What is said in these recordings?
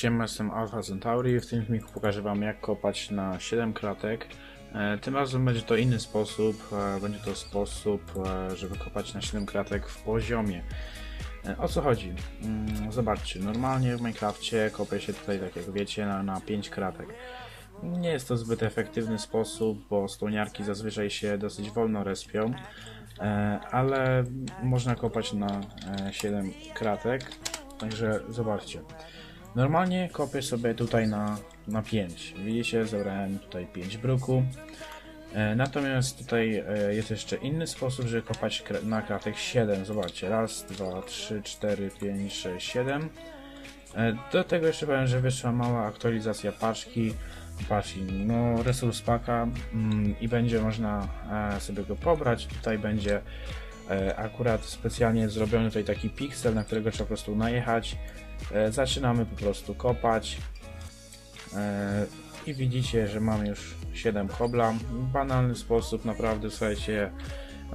Siema, jestem Alpha Centauri. W tym filmiku pokażę Wam jak kopać na 7 kratek. E, Tym razem będzie to inny sposób. e, Będzie to sposób, e, żeby kopać na 7 kratek w poziomie. O co chodzi? Mm, Zobaczcie, normalnie w Minecrafcie kopie się tutaj, tak jak wiecie, na, na 5 kratek. Nie jest to zbyt efektywny sposób, bo stoniarki zazwyczaj się dosyć wolno respią, ale można kopać na e, 7 kratek. Także zobaczcie. Normalnie kopię sobie tutaj na, na 5. Widzicie, zebrałem tutaj 5 bruku. E, natomiast tutaj e, jest jeszcze inny sposób, żeby kopać na kratek 7. Zobaczcie, raz, dwa, trzy, cztery, pięć, sześć, siedem. E, do tego jeszcze powiem, że wyszła mała aktualizacja paczki. Paczki, no resurs paka mm, i będzie można sobie go pobrać. Tutaj będzie akurat specjalnie zrobiony tutaj taki piksel, na którego trzeba po prostu najechać. E, zaczynamy po prostu kopać e, i widzicie, że mam już 7 kobla. Banalny sposób, naprawdę słuchajcie.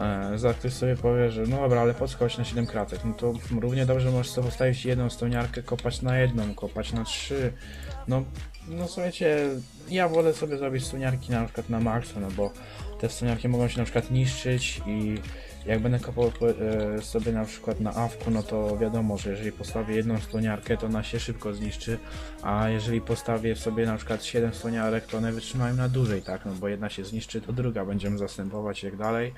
E, za ktoś sobie powie, że no dobra, ale po co kopać na 7 kratek? No to równie dobrze możesz sobie postawić jedną stoniarkę, kopać na jedną, kopać na trzy. No, no słuchajcie, ja wolę sobie zrobić stoniarki na przykład na maksa, no bo te stoniarki mogą się na przykład niszczyć i jak będę kopał e, sobie na przykład na awku, no to wiadomo, że jeżeli postawię jedną stoniarkę, to ona się szybko zniszczy, a jeżeli postawię sobie na przykład 7 stoniarek, to one wytrzymają na dłużej, tak, no bo jedna się zniszczy, to druga będziemy zastępować i tak dalej.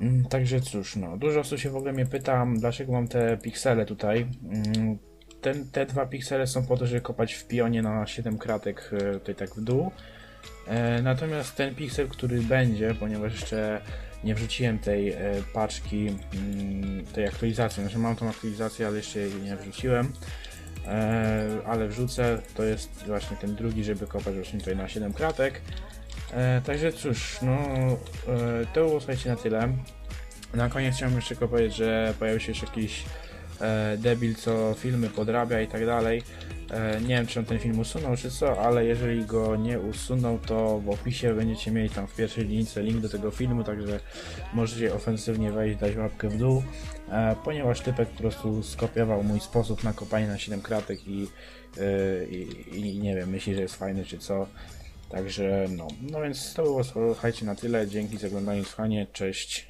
Mm, Także cóż, no, dużo osób się w ogóle mnie pyta, dlaczego mam te piksele tutaj. Mm, Ten, te dwa piksele są po to, żeby kopać w pionie na 7 kratek e, tutaj tak w dół. E, Natomiast ten piksel, który będzie, ponieważ jeszcze nie wrzuciłem tej e, paczki, mm, tej aktualizacji, znaczy mam tą aktualizację, ale jeszcze jej nie wrzuciłem, e, ale wrzucę, to jest właśnie ten drugi, żeby kopać właśnie tutaj na 7 kratek. E, Także cóż, no to było słuchajcie na tyle. Na koniec chciałem jeszcze tylko powiedzieć, że pojawił się jeszcze jakiś debil, co filmy podrabia i tak dalej. E, nie wiem, czy on ten film usunął, czy co, ale jeżeli go nie usunął, to w opisie będziecie mieli tam w pierwszej linijce link do tego filmu, także możecie ofensywnie wejść, dać łapkę w dół, e, ponieważ typek po prostu skopiował mój sposób na kopanie na 7 kratek i, e, i, i nie wiem, myśli, że jest fajny, czy co. Także no, no więc to było słuchajcie na tyle. Dzięki za oglądanie, słuchanie, cześć.